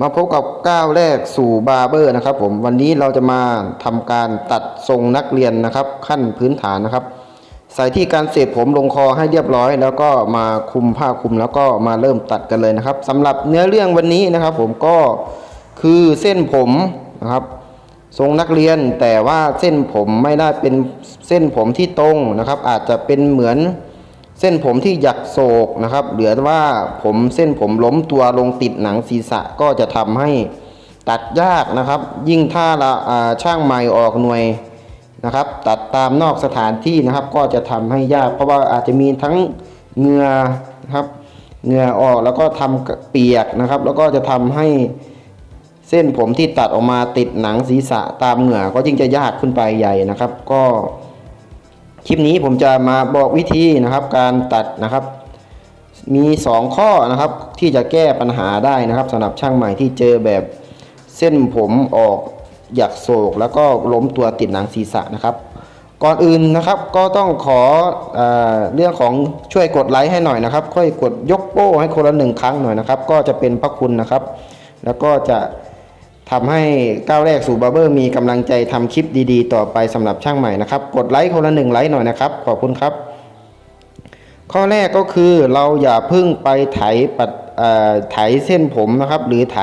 มาพบกับก้าวแรกสู่บาร์เบอร์นะครับ ผมวันนี้เราจะมาทำการตัดทรงนักเรียนนะครับ ขั้นพื้นฐานนะครับ ใส่ที่การเสียบผมลงคอให้เรียบร้อย แล้วก็มาคุมผ้าคุมแล้วก็มาเริ่มตัดกันเลยนะครับสำหรับเนื้อเรื่องวันนี้นะครับ ผมก็คือเส้นผมนะครับ ทรงนักเรียนแต่ว่าเส้นผมไม่ได้เป็นเส้นผมที่ตรงนะครับ อาจจะเป็นเหมือน เส้นผมที่หยักโศกนะครับหรือว่าผมเส้นผมล้มตัวลงติดหนังศีรษะก็จะทำให้ตัดยากนะครับ ยิ่งถ้าเราช่างใหม่ออกหน่วยนะครับ ตัดตามนอกสถานที่นะครับ ก็จะทำให้ยาก เพราะว่าอาจจะมีทั้งเหงื่อนะครับเหงื่อออกแล้วก็ทำเปียกนะครับ แล้วก็จะทำให้เส้นผมที่ตัดออกมาติดหนังศีรษะตามเหงื่อก็ยิ่งจะยากขึ้นไปใหญ่นะครับ ก็ คลิปนี้ผมจะมาบอกวิธีนะครับ การตัดนะครับ มี 2 ข้อนะครับ ที่จะแก้ปัญหาได้นะครับสำหรับช่างใหม่ที่เจอแบบเส้นผมออกหยักโศก แล้วก็ล้มตัวติดหนังศีรษะนะครับ ก่อนอื่นนะครับก็ต้องขอเออเรื่องของช่วยกดไลค์ให้หน่อยนะครับ ค่อยกดยกโป้ให้คนละหนึ่งครั้งหน่อยนะครับ ก็จะเป็นพระคุณนะครับ แล้วก็จะ ทำให้ก้าวแรกสู่บาร์เบอร์ มีกำลังใจทำคลิปดีๆ ต่อไปสำหรับช่างใหม่นะครับ กดไลค์คนละหนึ่งไลค์หน่อยนะครับ ขอบคุณครับ ข้อแรกก็คือเราอย่าเพึ่งไปไถปัดไถเส้นผมนะครับ หรือไถ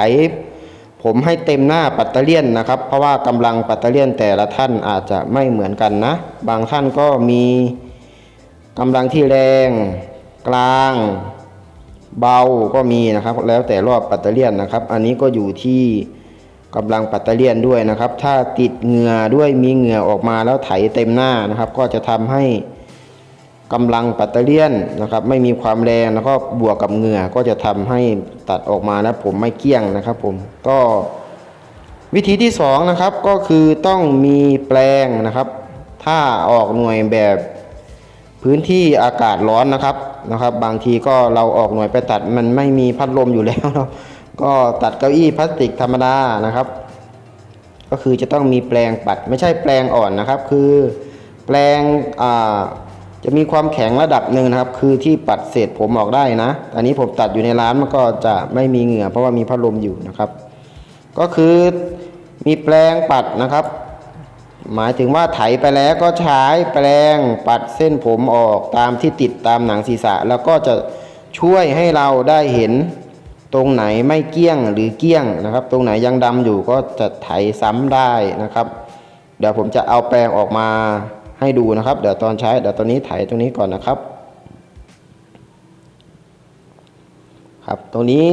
ผมให้เต็มหน้าปัตเตอร์เลียนนะครับ เพราะว่ากำลังปัตเตอร์เลียนแต่ละท่านอาจจะไม่เหมือนกันนะ บางท่านก็มีกำลังที่แรง กลาง เบาก็มีนะครับ แล้วแต่รอบปัตเตอร์เลียนนะครับ อันนี้ก็อยู่ที่ กำลังปัตเตอร์เลียนด้วยนะครับ ถ้าติดเหงื่อด้วยมีเหงื่อออกมาแล้วไถเต็มหน้านะครับ ก็จะทำให้กำลังปัตเตอร์เลียนนะครับ ไม่มีความแรงแล้วก็บวกกับเหงื่อก็จะทำให้ตัดออกมาแล้วผมไม่เกี้ยงนะครับ ผมก็วิธีที่สองนะครับก็คือต้องมีแปลงนะครับ ถ้าออกหน่วยแบบพื้นที่อากาศร้อนนะครับนะครับ บางทีก็เราออกหน่วยไปตัดมันไม่มีพัดลมอยู่แล้วเนาะ ก็ตัดเก้าอี้พลาสติกธรรมดานะครับ ก็คือจะต้องมีแปลงปัดไม่ใช่แปลงอ่อนนะครับ คือแปลงจะมีความแข็งระดับหนึ่งนะครับ คือที่ปัดเศษผมออกได้นะ อันนี้ผมตัดอยู่ในร้านมันก็จะไม่มีเหงื่อ เพราะว่ามีพัดลมอยู่นะครับ ก็คือมีแปลงปัดนะครับ หมายถึงว่าไถไปแล้วก็ใช้แปลงปัดเส้นผมออกตามที่ติดตามหนังศีรษะ แล้วก็จะช่วยให้เราได้เห็น ตรงไหนไม่เกี้ยงหรือเกี้ยงนะครับ ตรงไหนยังดำอยู่ก็จะไถซ้ำได้นะครับ เดี๋ยวผมจะเอาแปลงออกมาให้ดูนะครับ เดี๋ยวตอนใช้เดี๋ยวตอนนี้ไถตรงนี้ก่อนนะครับ ครับตรงนี้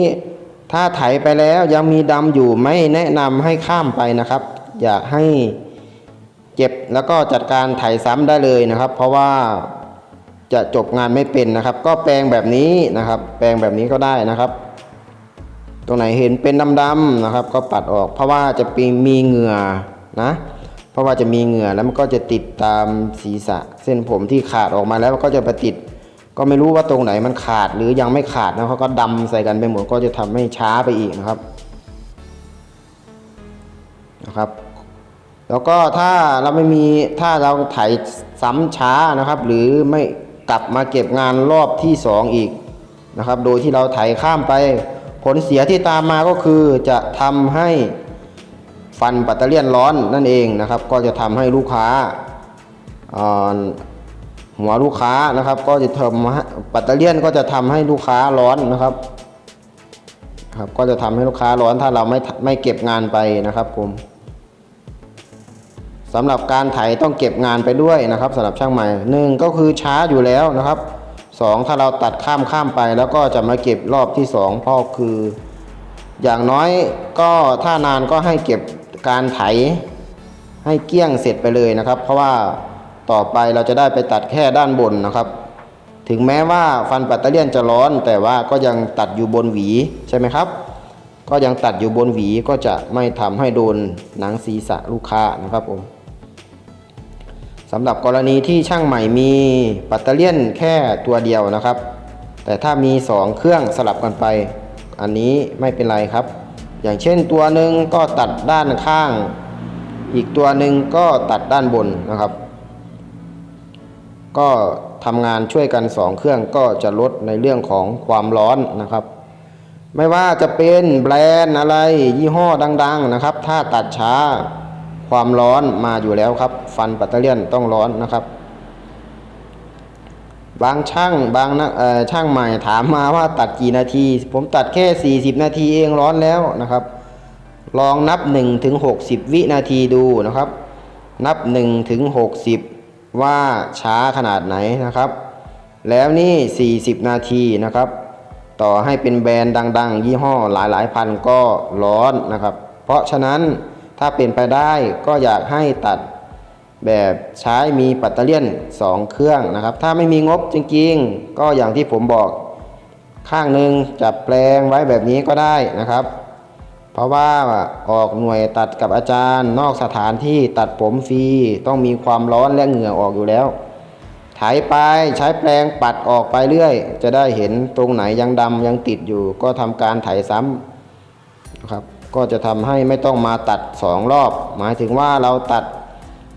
ถ้าไถไปแล้วยังมีดำอยู่ไม่แนะนำให้ข้ามไปนะครับ อยากให้เจ็บแล้วก็จัดการไถซ้ำได้เลยนะครับ เพราะว่าจะจบงานไม่เป็นนะครับ ก็แปลงแบบนี้นะครับ แปลงแบบนี้ก็ได้นะครับ ตรงไหนเห็นเป็นดำๆนะครับ ก็ปัดออก เพราะว่าจะมีเหงื่อนะ เพราะว่าจะมีเหงื่อแล้วมันก็จะติดตามศีรษะ เส้นผมที่ขาดออกมาแล้วมันก็จะไปติด ก็ไม่รู้ว่าตรงไหนมันขาดหรือยังไม่ขาดนะเขาก็ดำใส่กันไปหมดก็จะทำให้ช้าไปอีกนะครับนะครับ แล้วก็ถ้าเราไม่มีถ้าเราไถซ้ำช้านะครับ หรือไม่กลับมาเก็บงานรอบที่สองอีกนะครับ โดยที่เราไถข้ามไป ผลเสียที่ตามมาก็คือจะทำให้ฟันปัตเตอร์เลียนร้อนนั่นเองนะครับ ก็จะทำให้ลูกค้าหัวลูกค้านะครับ ก็จะทำให้ปัตเตอร์เลียนก็จะทำให้ลูกค้าร้อนนะครับครับ ก็จะทำให้ลูกค้าร้อนถ้าเราไม่ไม่เก็บงานไปนะครับผมสำหรับการไถต้องเก็บงานไปด้วยนะครับสำหรับช่างใหม่หนึ่งก็คือช้าอยู่แล้วนะครับ สองถ้าเราตัดข้ามข้ามไปแล้วก็จะมาเก็บรอบที่สองเพราะคือ อย่างน้อยก็ถ้านานก็ให้เก็บการไถ ให้เกลี้ยงเสร็จไปเลยนะครับ เพราะว่าต่อไปเราจะได้ไปตัดแค่ด้านบนนะครับ ถึงแม้ว่าฟันปัตเตอร์เลียนจะร้อน แต่ว่าก็ยังตัดอยู่บนหวีใช่ไหมครับ ก็ยังตัดอยู่บนหวีก็จะไม่ทำให้โดนหนังศีรษะลูกค้านะครับผม สำหรับกรณีที่ช่างใหม่มีปัตเตอร์เลียนแค่ตัวเดียวนะครับ แต่ถ้ามี 2 เครื่องสลับกันไป อันนี้ไม่เป็นไรครับ อย่างเช่นตัวหนึ่งก็ตัดด้านข้าง อีกตัวหนึ่งก็ตัดด้านบนนะครับ ก็ทำงานช่วยกัน 2 เครื่องก็จะลดในเรื่องของความร้อนนะครับ ไม่ว่าจะเป็นแบรนด์อะไรยี่ห้อดัง ๆนะครับ ถ้าตัดช้า ความร้อนมาอยู่แล้วครับ ฟันปัตเตอร์เลียนต้องร้อนนะครับ บางช่างบางนักเอ่อช่างใหม่ถามมาว่าตัดกี่นาที ผมตัดแค่ 40 นาทีเองร้อนแล้วนะครับ ลองนับ1ถึง60 วินาทีดูนะครับ นับ1ถึง60 ว่าช้าขนาดไหนนะครับ แล้วนี่ 40 นาทีนะครับ ต่อให้เป็นแบรนด์ดัง ๆ ยี่ห้อหลายๆ พันก็ร้อนนะครับ เพราะฉะนั้น ถ้าเป็นไปได้ก็อยากให้ตัดแบบใช้มีปัตเตอร์เลียน 2 เครื่องนะครับ ถ้าไม่มีงบจริงๆ ก็อย่างที่ผมบอก ข้างหนึ่งจับแปลงไว้แบบนี้ก็ได้นะครับ เพราะว่าออกหน่วยตัดกับอาจารย์ นอกสถานที่ตัดผมฟรีต้องมีความร้อนและเหงื่อออกอยู่แล้วไถไปใช้แปรงปัดออกไปเรื่อย จะได้เห็นตรงไหนยังดำยังติดอยู่ ก็ทำการไถซ้ำนะครับ ก็จะทำให้ไม่ต้องมาตัดสองรอบ หมายถึงว่าเราตัด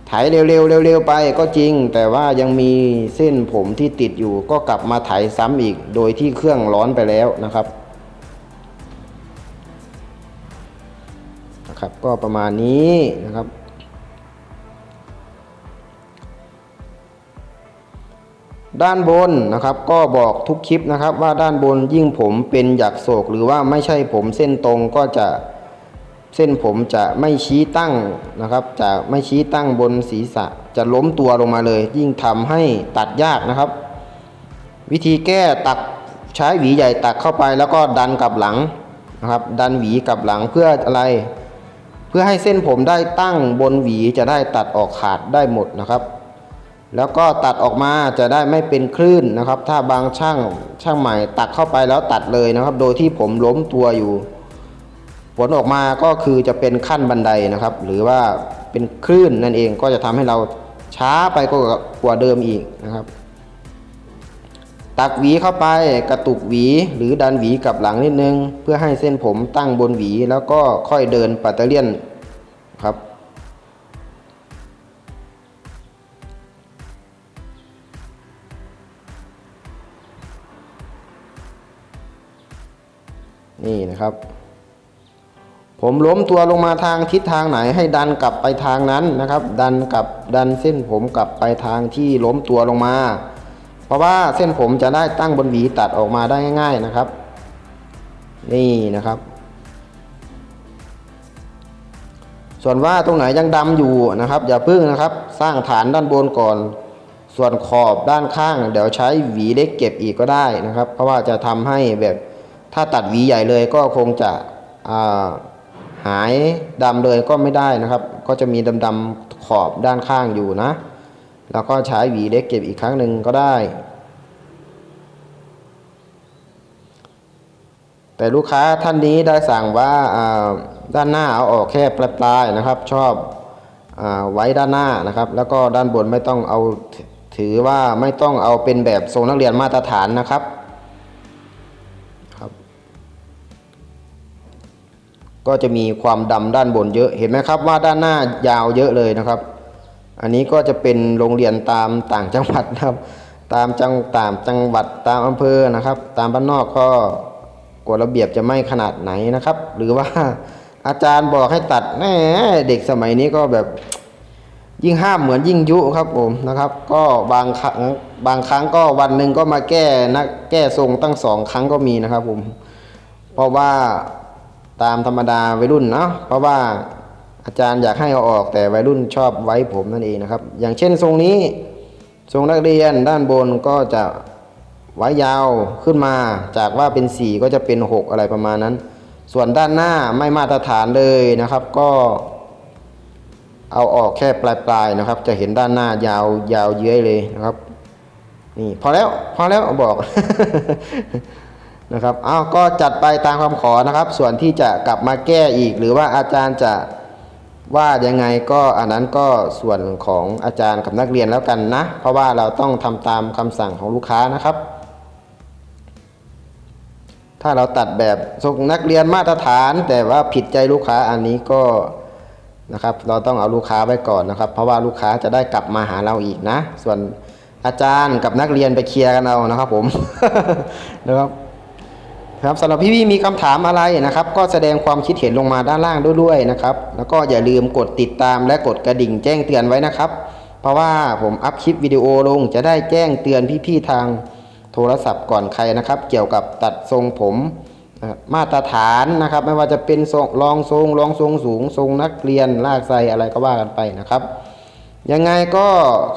ไถเร็วๆเร็วๆไปก็จริง แต่ว่ายังมีเส้นผมที่ติดอยู่ ก็กลับมาไถซ้ำอีก โดยที่เครื่องร้อนไปแล้วนะครับนะครับ ก็ประมาณนี้นะครับด้านบนนะครับก็บอกทุกคลิปนะครับว่าด้านบนยิ่งผมเป็นหยักโศกหรือว่าไม่ใช่ผมเส้นตรงก็จะ เส้นผมจะไม่ชี้ตั้งนะครับ จะไม่ชี้ตั้งบนศีรษะ จะล้มตัวลงมาเลย ยิ่งทำให้ตัดยากนะครับ วิธีแก้ตักใช้หวีใหญ่ตักเข้าไปแล้วก็ดันกลับหลังนะครับ ดันหวีกลับหลังเพื่ออะไร เพื่อให้เส้นผมได้ตั้งบนหวีจะได้ตัดออกขาดได้หมดนะครับ แล้วก็ตัดออกมาจะได้ไม่เป็นคลื่นนะครับ ถ้าบางช่างช่างใหม่ตัดเข้าไปแล้วตัดเลยนะครับ โดยที่ผมล้มตัวอยู่ ผลออกมาก็คือจะเป็นขั้นบันไดนะครับ หรือว่าเป็นคลื่นนั่นเองก็จะทำให้เราช้าไปกว่ากว่าเดิมอีกนะครับ ตักหวีเข้าไปกระตุกหวีหรือดันหวีกลับหลังนิดนึง เพื่อให้เส้นผมตั้งบนหวีแล้วก็ค่อยเดินปัตเตอร์เลียนครับนี่นะครับ ผมล้มตัวลงมาทางทิศทางไหนให้ดันกลับไปทางนั้นนะครับ ดันกลับดันเส้นผมกลับไปทางที่ล้มตัวลงมา เพราะว่าเส้นผมจะได้ตั้งบนหวีตัดออกมาได้ง่ายๆนะครับ นี่นะครับ ส่วนว่าตรงไหนยังดำอยู่นะครับ อย่าพึ่งนะครับ สร้างฐานด้านบนก่อน ส่วนขอบด้านข้าง เดี๋ยวใช้หวีเล็กเก็บอีกก็ได้นะครับ เพราะว่าจะทำให้แบบถ้าตัดหวีใหญ่เลยก็คงจะอ่า หายดำเลยก็ไม่ได้นะครับ ก็จะมีดำๆขอบด้านข้างอยู่นะ แล้วก็ใช้หวีเล็กเก็บอีกครั้งหนึ่งก็ได้ แต่ลูกค้าท่านนี้ได้สั่งว่าด้านหน้าเอาออกแค่ปลายๆนะครับ ชอบอไว้ด้านหน้านะครับ แล้วก็ด้านบนไม่ต้องเอาถือว่าไม่ต้องเอาเป็นแบบทรงนักเรียนมาตรฐานนะครับ ก็จะมีความดำด้านบนเยอะเห็นไหมครับว่าด้านหน้ายาวเยอะเลยนะครับ อันนี้ก็จะเป็นโรงเรียนตามต่างจังหวัดนะครับ ตามจังตามจังหวัดตามอำเภอนะครับ ตามบ้านนอกก็กฎระเบียบจะไม่ขนาดไหนนะครับ หรือว่าอาจารย์บอกให้ตัดแหมเด็กสมัยนี้ก็แบบยิ่งห้ามเหมือนยิ่งยุครับผมนะครับ ก็บางครั้งบางครั้งก็วันหนึ่งก็มาแก้นะแก้ทรงตั้งสองครั้งก็มีนะครับผมเพราะว่า ตามธรรมดาวัยรุ่นเนาะเพราะว่าอาจารย์อยากให้เอาออกแต่วัยรุ่นชอบไว้ผมนั่นเองนะครับ อย่างเช่นทรงนี้ทรงนักเรียนด้านบนก็จะไว้ยาวขึ้นมาจากว่าเป็น 4 ก็จะเป็น 6 อะไรประมาณนั้น ส่วนด้านหน้าไม่มาตรฐานเลยนะครับ ก็เอาออกแค่ปลายๆนะครับ จะเห็นด้านหน้ายาวยาวเย้ยเลยนะครับนี่พอแล้วพอแล้วบอก นะครับเอาวก็จัดไปตามคำขอนะครับ ส่วนที่จะกลับมาแก้อีก หรือว่าอาจารย์จะว่ายังไงก็อันนั้นก็ส่วนของอาจารย์กับนักเรียนแล้วกันนะ เพราะว่าเราต้องทำตามคำสั่งของลูกค้านะครับ ถ้าเราตัดแบบส่งนักเรียนมาตรฐาน แต่ว่าผิดใจลูกค้าอันนี้ก็นะครับเราต้องเอาลูกค้าไว้ก่อนนะครับ เพราะว่าลูกค้าจะได้กลับมาหาเราอีกนะ ส่วนอาจารย์กับนักเรียนไปเคลียร์กันเอานะครับผมนะครับ ครับสำหรับพี่ๆมีคำถามอะไรนะครับ ก็แสดงความคิดเห็นลงมาด้านล่างด้วยนะครับ แล้วก็อย่าลืมกดติดตามและกดกระดิ่งแจ้งเตือนไว้นะครับ เพราะว่าผมอัพคลิปวิดีโอลงจะได้แจ้งเตือนพี่ๆทางโทรศัพท์ก่อนใครนะครับ เกี่ยวกับตัดทรงผมมาตรฐานนะครับ ไม่ว่าจะเป็นทรงรองทรงรองทรงสูง ทรงนักเรียนลากไซอะไรก็ว่ากันไปนะครับยังไงก็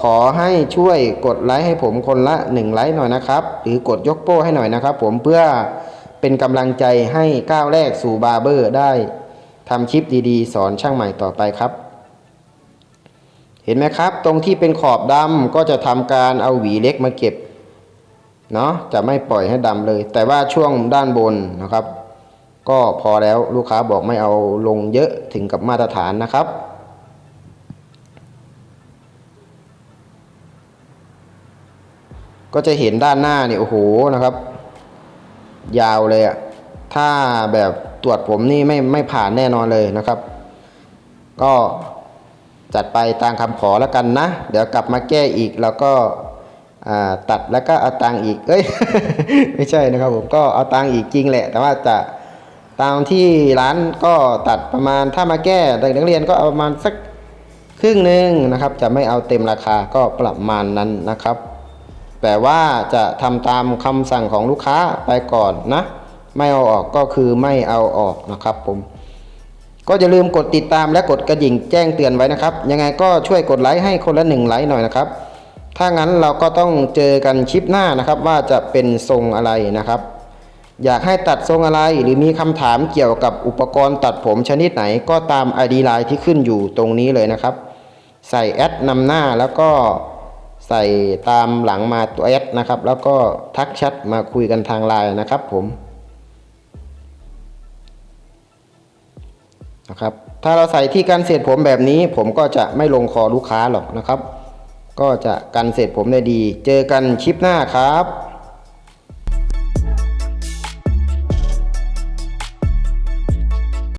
ขอให้ช่วยกดไลค์ให้ผมคนละ 1 ไลค์หน่อยนะครับ หรือกดยกโป้ให้หน่อยนะครับ ผมเพื่อ เป็นกำลังใจให้ก้าวแรกสู่บาร์เบอร์ได้ทำคลิปดีๆ สอนช่างใหม่ต่อไปครับ เห็นไหมครับ ตรงที่เป็นขอบดำก็จะทำการเอาหวีเล็กมาเก็บเนาะจะไม่ปล่อยให้ดำเลย แต่ว่าช่วงด้านบนนะครับ ก็พอแล้วลูกค้าบอกไม่เอาลงเยอะถึงกับมาตรฐานนะครับก็จะเห็นด้านหน้าเนี่ยโอ้โหนะครับ ยาวเลยอะถ้าแบบตรวจผมนี่ไม่ไม่ผ่านแน่นอนเลยนะครับ ก็จัดไปตามคำขอแล้วกันนะ เดี๋ยวกลับมาแก้อีกแล้วก็ตัดแล้วก็เอาตังอีก เอ้ย ไม่ใช่นะครับผมก็เอาตังอีกจริงแหละ แต่ว่าจะตามที่ร้านก็ตัดประมาณถ้ามาแก้เด็กนักเรียนก็เอาประมาณสักครึ่งหนึ่งนะครับ จะไม่เอาเต็มราคาก็ประมาณนั้นนะครับ แต่ว่าจะทำตามคำสั่งของลูกค้าไปก่อนนะ ไม่เอาออกก็คือไม่เอาออกนะครับผม ก็อย่าลืมกดติดตามและกดกระดิ่งแจ้งเตือนไว้นะครับ ยังไงก็ช่วยกดไลค์ให้คนละหนึ่งไลค์หน่อยนะครับ ถ้างั้นเราก็ต้องเจอกันคลิปหน้านะครับว่าจะเป็นทรงอะไรนะครับ อยากให้ตัดทรงอะไรหรือมีคำถามเกี่ยวกับอุปกรณ์ตัดผมชนิดไหนก็ตาม ID ไลน์ที่ขึ้นอยู่ตรงนี้เลยนะครับ ใส่แอดนำหน้าแล้วก็ ใส่ตามหลังมาตัวแอดนะครับ แล้วก็ทักแชทมาคุยกันทางไลน์นะครับผมนะครับถ้าเราใส่ที่กันเศษผมแบบนี้ ผมก็จะไม่ลงคอลูกค้าหรอกนะครับ ก็จะกันเศษผมได้ดี เจอกันคลิปหน้าครับ